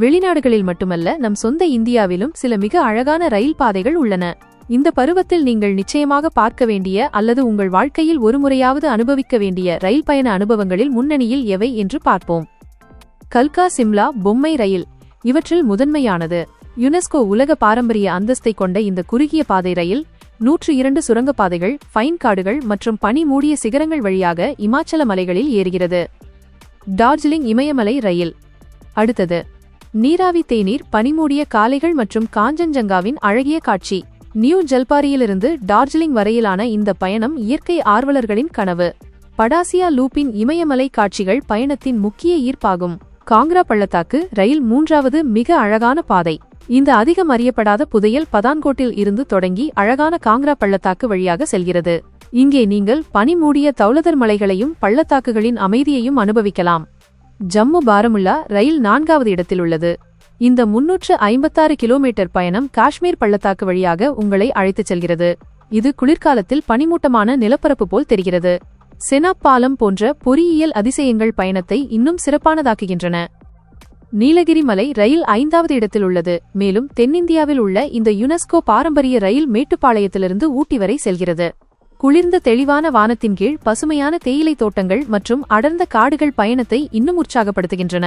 வெளிநாடுகளில் மட்டுமல்ல நம் சொந்த இந்தியாவிலும் சில மிக அழகான ரயில் பாதைகள் உள்ளன. இந்த பருவத்தில் நீங்கள் நிச்சயமாக பார்க்க வேண்டிய அல்லது உங்கள் வாழ்க்கையில் ஒருமுறையாவது அனுபவிக்க வேண்டிய ரயில் பயண அனுபவங்களில் முன்னணியில் எவை என்று பார்ப்போம். கல்கா சிம்லா பொம்மை ரயில். இவற்றில் முதன்மையானது. யுனெஸ்கோ உலக பாரம்பரிய அந்தஸ்தை கொண்ட இந்த குறுகிய பாதை ரயில் நூற்று இரண்டு சுரங்கப்பாதைகள் ஃபைன் காடுகள் மற்றும் பனி மூடிய சிகரங்கள் வழியாக இமாச்சல மலைகளில் ஏறுகிறது. டார்ஜிலிங் இமயமலை ரயில். அடுத்தது நீராவி தேநீர் பனிமூடிய காலைகள் மற்றும் காஞ்சன்ஜங்காவின் அழகிய காட்சி. நியூ ஜல்பாரியிலிருந்து டார்ஜிலிங் வரையிலான இந்த பயணம் இயற்கை ஆர்வலர்களின் கனவு. படாசியா லூப்பின் இமயமலை காட்சிகள் பயணத்தின் முக்கிய ஈர்ப்பாகும். காங்க்ரா பள்ளத்தாக்கு ரயில் மூன்றாவது மிக அழகான பாதை. இந்த அதிகம் அறியப்படாத புதையல் பதான்கோட்டில் இருந்து தொடங்கி அழகான காங்க்ரா பள்ளத்தாக்கு வழியாக செல்கிறது. இங்கே நீங்கள் பனிமூடிய தௌலதர் மலைகளையும் பள்ளத்தாக்குகளின் அமைதியையும் அனுபவிக்கலாம். ஜம்மு பாரமுல்லா ரயில் நான்காவது இடத்தில் உள்ளது. இந்த முன்னூற்று ஐம்பத்தாறு கிலோமீட்டர் பயணம் காஷ்மீர் பள்ளத்தாக்கு வழியாக உங்களை அழைத்துச் செல்கிறது. இது குளிர்காலத்தில் பனிமூட்டமான நிலப்பரப்பு போல் தெரிகிறது. செனாப் பாலம் போன்ற பொறியியல் அதிசயங்கள் பயணத்தை இன்னும் சிறப்பானதாக்குகின்றன. நீலகிரி மலை ரயில் ஐந்தாவது இடத்தில் உள்ளது. மேலும் தென்னிந்தியாவில் உள்ள இந்த யுனெஸ்கோ பாரம்பரிய ரயில் மேட்டுப்பாளையத்திலிருந்து ஊட்டி வரை செல்கிறது. குளிர்ந்த தெளிவான வானத்தின் கீழ் பசுமையான தேயிலை தோட்டங்கள் மற்றும் அடர்ந்த காடுகள் பயணத்தை இன்னும் உற்சாகப்படுத்துகின்றன.